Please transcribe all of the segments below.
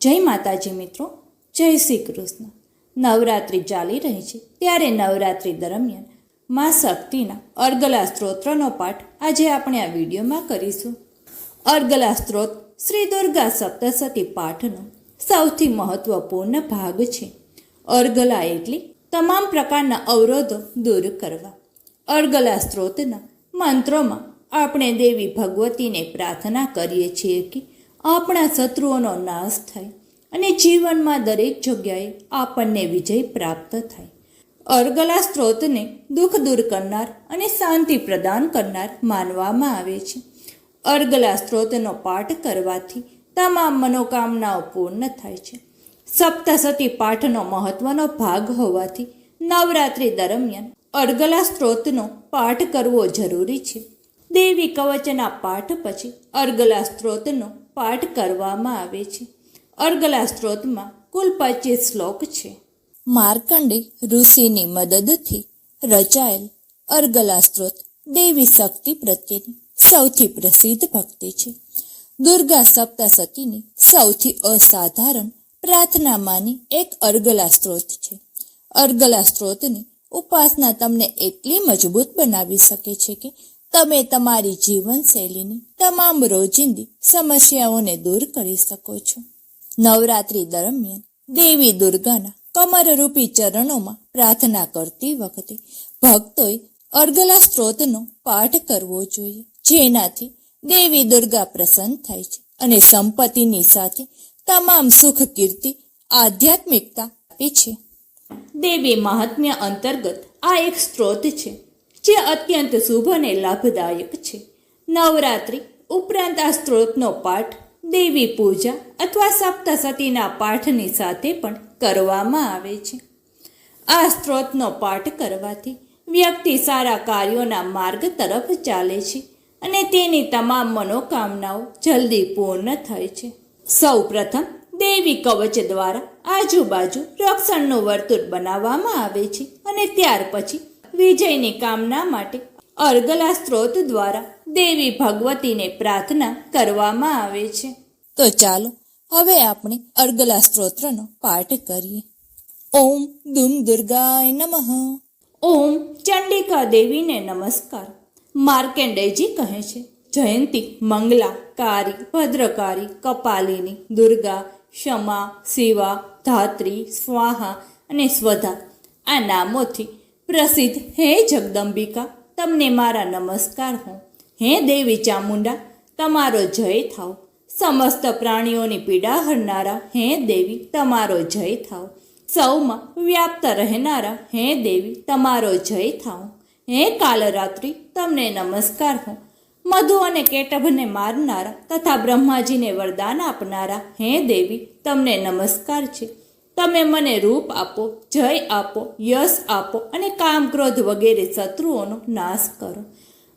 જય માતાજી મિત્રો, જય શ્રી કૃષ્ણ. નવરાત્રિ ચાલી રહી છે. ત્યારે નવરાત્રિ દરમિયાન મા શક્તિના અર્ગલા સ્ત્રોત્રનો પાઠ આજે આપણે આ વિડીયોમાં કરીશું. અર્ગલા સ્ત્રોત શ્રી દુર્ગા સપ્તસતી પાઠનો સૌથી મહત્વપૂર્ણ ભાગ છે. અર્ગલા એટલે તમામ પ્રકારના અવરોધો દૂર કરવા. અર્ગલા સ્ત્રોતના મંત્રોમાં આપણે દેવી ભગવતીને પ્રાર્થના કરીએ છીએ કે આપણા શત્રુઓનો નાશ થાય અને જીવનમાં દરેક જગ્યાએ આપણને વિજય પ્રાપ્ત થાય. અર્ગલા સ્ત્રોતને દુઃખ દૂર કરનાર અને શાંતિ પ્રદાન કરનાર માનવામાં આવે છે. અર્ગલા સ્ત્રોતનો પાઠ કરવાથી તમામ મનોકામનાઓ પૂર્ણ થાય છે. સપ્તસતી પાઠનો મહત્વનો ભાગ હોવાથી નવરાત્રિ દરમિયાન અર્ગલા સ્ત્રોતનો પાઠ કરવો જરૂરી છે. દેવી કવચના પાઠ પછી અર્ગલા સ્ત્રોતનો પાઠ કરવામાં આવે છે. અર્ગલા સ્ત્રોતમાં કુલ પચીસ શ્લોક છે. માર્કંડે ઋષિની મદદથી રચાયેલ અર્ગલા સ્ત્રોત દેવી શક્તિ પ્રત્યેની સૌથી પ્રસિદ્ધ ભક્તિ છે. દુર્ગા સપ્તસતીની સૌથી અસાધારણ પ્રાર્થનામાંની એક અર્ગલા સ્ત્રોત છે. અર્ગલા સ્ત્રોતની ઉપાસના તમને એટલી મજબૂત બનાવી શકે છે કે તમે તમારી જીવનશૈલીની તમામ રોજિંદી સમસ્યાઓને દૂર કરી શકો છો. નવરાત્રી દરમિયાન દેવી દુર્ગાના કમરરૂપી ચરણોમાં પ્રાર્થના કરતી વખતે ભક્તોએ અર્ગલા સ્ત્રોતનો પાઠ કરવો જોઈએ, જેનાથી દેવી દુર્ગા પ્રસન્ન થાય છે અને સંપત્તિની સાથે તમામ સુખ કીર્તિ આધ્યાત્મિકતા આપે છે. દેવી મહાત્મ્ય અંતર્ગત આ એક સ્ત્રોત છે. જે અત્યંત શુભ અને લાભદાયક છે. નવરાત્રિ ઉપરાંત આ સ્ત્રોતનો પાઠ, દેવી પૂજા અથવા સપ્તસતીના પાઠની સાથે પણ કરવામાં આવે છે. આ સ્ત્રોતનો પાઠ કરવાથી વ્યક્તિ સારા કાર્યોના માર્ગ તરફ ચાલે છે અને તેની તમામ મનોકામનાઓ જલ્દી પૂર્ણ થાય છે. સૌ પ્રથમ દેવી કવચ દ્વારા આજુબાજુ રક્ષણનું વર્તુળ બનાવવામાં આવે છે અને ત્યાર પછી વિજયની કામના માટે અર્ગલા સ્ત્રોત દ્વારા દેવી ભગવતીને પ્રાર્થના કરવામાં આવે છે. તો ચાલો, હવે આપણે અર્ગલા સ્ત્રોત્રનો પાઠ કરીએ. ઓમ દુમ દુર્ગાય નમઃ. ઓમ ચંડિકા દેવીને નમસ્કાર. માર્કેન્ડેયજી કહે છે, જયંતી મંગલા, કારી, ભદ્રકારી, કપાલિની, દુર્ગા, ક્ષમા, શિવા, ધાત્રી, સ્વાહા અને સ્વધા આ નામોથી પ્રસિદ્ધ. હે જગદંબિકા, તમને મારા નમસ્કાર હો. હે દેવી ચામુંડા, તમારો જય થાવ. સમસ્ત પ્રાણીઓની પીડા હરનારા, હે દેવી, તમારો જય થાવ. સૌમાં વ્યાપ્ત રહેનારા, હે દેવી, તમારો જય થાવ. હે કાલરાત્રિ, તમને નમસ્કાર હો. મધુ અને કેટભને મારનારા તથા બ્રહ્માજીને વરદાન આપનારા, હે દેવી, તમને નમસ્કાર છે. તમે મને રૂપ આપો, જય આપો, યશ આપો અને કામ, ક્રોધ વગેરે શત્રુઓનો નાશ કરો.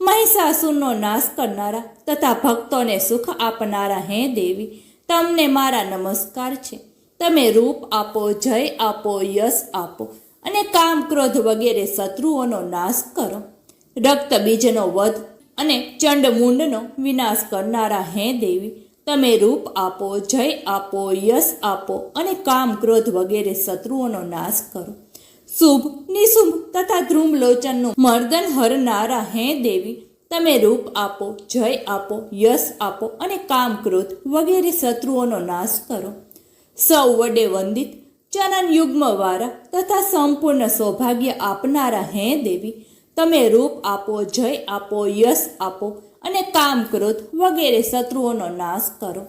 મહિષાસુરનો નાશ કરનારા તથા ભક્તોને સુખ આપનારા હે દેવી, તમને મારા નમસ્કાર છે. તમે રૂપ આપો, જય આપો, યશ આપો અને કામ, ક્રોધ વગેરે શત્રુઓનો નાશ કરો. રક્ત બીજનો વધ અને ચંડમુંડનો વિનાશ કરનારા હે દેવી તમે રૂપ આપો, જય આપો, યશ આપો અને કામ, ક્રોધ વગેરે શત્રુઓનો નાશ કરો. શુભ, નિશુભ તથા ધ્રુમ લોચનનું મર્દન હરનારા હે દેવી, તમે રૂપ આપો, જય આપો, યશ આપો અને કામ, ક્રોધ વગેરે શત્રુઓનો નાશ કરો. સૌ વડે વંદિત ચનન યુગ્મવાળા તથા સંપૂર્ણ સૌભાગ્ય આપનારા હે દેવી, તમે રૂપ આપો, જય આપો, યશ આપો અને કામ ક્રોધ વગેરે શત્રુઓનો નાશ કરો.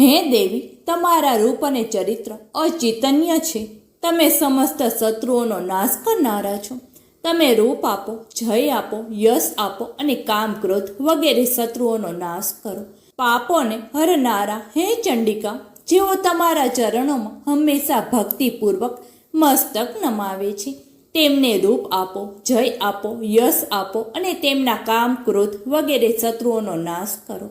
હે દેવી, તમારા રૂપ અને ચરિત્ર અચિતન્ય છે. તમે સમસ્ત શત્રુઓનો નાશ કરનારા છો. તમે રૂપ આપો, જય આપો, યશ આપો અને કામ ક્રોધ વગેરે શત્રુઓનો નાશ કરો. પાપોને હરનારા હે ચંડિકા, જેઓ તમારા ચરણોમાં હંમેશા ભક્તિપૂર્વક મસ્તક નમાવે છે. તેમને રૂપ આપો, જય આપો, યશ આપો અને તેમના કામ ક્રોધ વગેરે શત્રુઓનો નાશ કરો.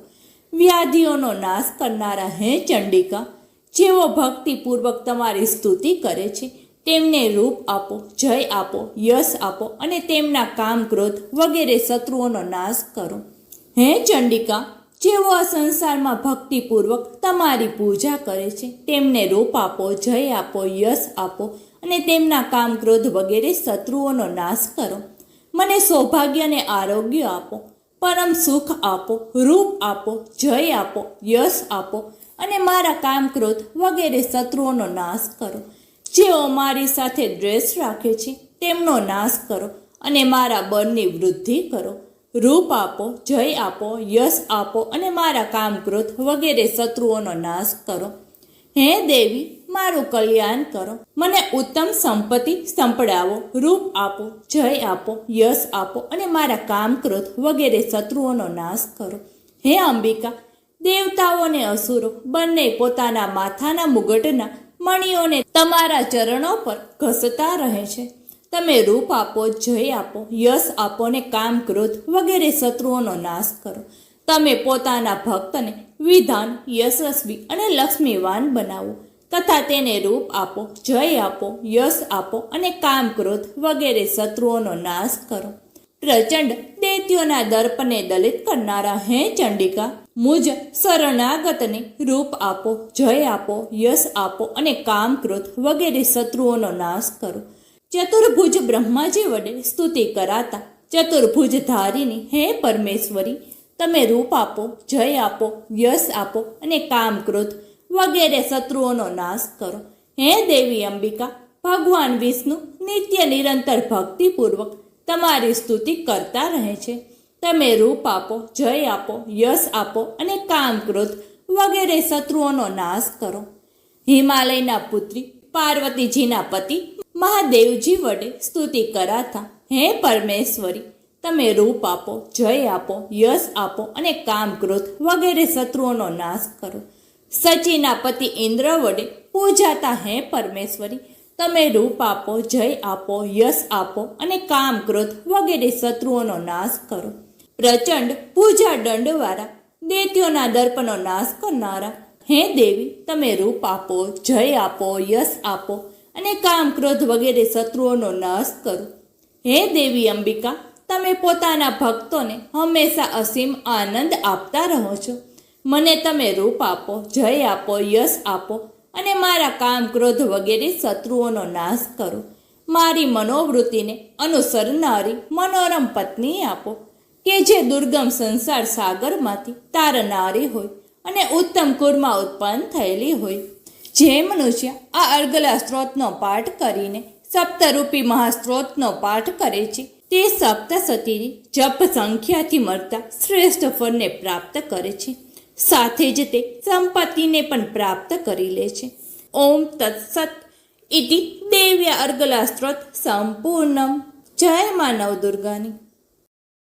વ્યાધિઓનો નાશ કરનારા હે ચંડિકા, જેઓ ભક્તિપૂર્વક તમારી સ્તુતિ કરે છે, તેમને રૂપ આપો, જય આપો, યશ આપો અને તેમના કામ ક્રોધ વગેરે શત્રુઓનો નાશ કરો. હે ચંડિકા, જેઓ આ સંસારમાં ભક્તિપૂર્વક તમારી પૂજા કરે છે, તેમને રૂપ આપો, જય આપો, યશ આપો અને તેમના કામ ક્રોધ વગેરે શત્રુઓનો નાશ કરો. મને સૌભાગ્ય અને આરોગ્ય આપો, પરમ સુખ આપો, રૂપ આપો, જય આપો, યશ આપો અને મારા કામ ક્રોધ વગેરે શત્રુઓનો નાશ કરો. જેઓ મારી સાથે દ્વેષ રાખે છે, તેમનો નાશ કરો અને મારા બળની વૃદ્ધિ કરો. રૂપ આપો, જય આપો, યશ આપો અને મારા કામ ક્રોધ વગેરે શત્રુઓનો નાશ કરો. હે દેવી મારું કલ્યાણ કરો. મને ઉત્તમ સંપત્તિ સંપડાવો, રૂપ આપો, જય આપો, યશ આપો અને મારા કામ ક્રોધ વગેરે શત્રુઓનો નાશ કરો. હે અંબિકા, દેવતાઓ અને અસુરો, બંને પોતાના માથાના મુગટના મણિઓને તમારા ચરણો પર ઘસતા રહે છે. તમે રૂપ આપો, જય આપો, યશ આપો ને કામ ક્રોધ વગેરે શત્રુઓનો નાશ કરો. તમે પોતાના ભક્તને વિધાન, યશસ્વી અને લક્ષ્મીવાન બનાવો. તથા તેને રૂપ આપો, જય આપો, યશ આપો અને કામ ક્રોધ વગેરે શત્રુઓનો નાશ કરો. પ્રચંડ દૈત્યોના દર્પને દલિત કરનારા હે ચંડિકા, મુજ શરણાગતને રૂપ આપો, જય આપો, યશ આપો અને કામ ક્રોધ વગેરે શત્રુઓનો નાશ કરો. ચતુર્ભુજ બ્રહ્માજી વડે સ્તુતિ કરાતા ચતુર્ભુજ ધારીની હે પરમેશ્વરી, તમે રૂપ આપો, જય આપો, યશ આપો અને કામ ક્રોધ વગેરે શત્રુઓનો નાશ કરો. હે દેવી અંબિકા, ભગવાન વિષ્ણુ નિત્ય નિરંતર ભક્તિપૂર્વક તમારી સ્તુતિ કરતા રહે છે. તમે રૂપ આપો, જય આપો, યશ આપો અને કામ ક્રોધ વગેરે શત્રુઓનો નાશ કરો. હિમાલયના પુત્રી પાર્વતીજીના પતિ મહાદેવજી વડે સ્તુતિ કરાતા, હે પરમેશ્વરી, તમે રૂપ આપો, જય આપો, યશ આપો અને કામ ક્રોધ વગેરે શત્રુઓનો નાશ કરો. સચીના પતિ ઇન્દ્ર વડે પૂજાતા હે પરમેશ્વરી. તમે રૂપ આપો, જય આપો, યશ આપો અને કામ ક્રોધ વગેરે શત્રુઓનો નાશ કરો. પ્રચંડ પૂજા દંડવાળા, દેત્યોના દર્પનો નાશ કરનારા. હે દેવી, તમે રૂપ આપો, જય આપો, યશ આપો અને કામ ક્રોધ વગેરે શત્રુઓનો નાશ કરો. હે દેવી અંબિકા, તમે પોતાના ભક્તોને હંમેશા અસીમ આનંદ આપતા રહો છો. મને તમે રૂપ આપો, જય આપો, યશ આપો અને મારા કામ, ક્રોધ વગેરે શત્રુઓનો નાશ કરો. મારી મનોવૃત્તિને અનુસરનારી મનોરમ પત્ની આપો, કે જે દુર્ગમ સંસાર સાગરમાંથી તારનારી હોય અને ઉત્તમ કુરમાં ઉત્પન્ન થયેલી હોય. જે મનુષ્ય આ અર્ગલા સ્ત્રોતનો પાઠ કરીને સપ્તરૂપી મહાસ્ત્રોતનો પાઠ કરે છે, તે સપ્તસતીની જપ સંખ્યાથી મળતા શ્રેષ્ઠ ફળને પ્રાપ્ત કરે છે. સાથે જ તે સંપત્તિને પણ પ્રાપ્ત કરી લે છે. ઓમ તત્સત ઇતિ દેવ્ય અર્ગલા સ્ત્રોત સંપૂર્ણમ. જય માનવ નવદુર્ગાની